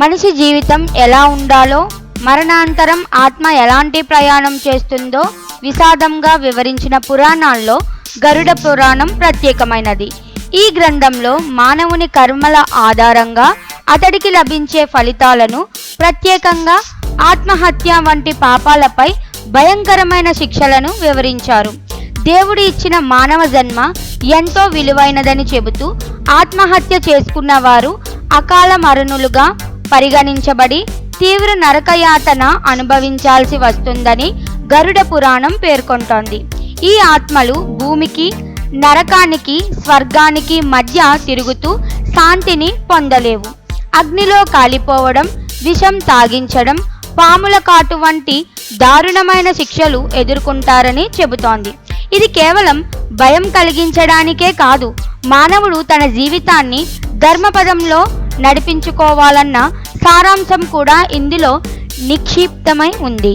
మనిషి జీవితం ఎలా ఉండాలో మరణాంతరం ఆత్మ ఎలాంటి ప్రయాణం చేస్తుందో విషాదంగా వివరించిన పురాణాల్లో గరుడ పురాణం ప్రత్యేకమైనది. ఈ గ్రంథంలో మానవుని కర్మల ఆధారంగా అతడికి లభించే ఫలితాలను ప్రత్యేకంగా ఆత్మహత్య వంటి పాపాలపై భయంకరమైన శిక్షలను వివరించారు. దేవుడు ఇచ్చిన మానవ జన్మ ఎంతో విలువైనదని చెబుతూ ఆత్మహత్య చేసుకున్న వారు అకాల మరణులుగా పరిగణించబడి తీవ్ర నరకయాతన అనుభవించాల్సి వస్తుందని గరుడ పురాణం పేర్కొంటోంది. ఈ ఆత్మలు భూమికి నరకానికి స్వర్గానికి మధ్య తిరుగుతూ శాంతిని పొందలేవు. అగ్నిలో కాలిపోవడం విషం తాగించడం పాముల కాటు వంటి దారుణమైన శిక్షలు ఎదుర్కొంటారని చెబుతోంది. ఇది కేవలం భయం కలిగించడానికే కాదు మానవుడు తన జీవితాన్ని ధర్మపదంలో నడిపించుకోవాలన్న సారాంశం కూడా ఇందులో నిక్షిప్తమై ఉంది.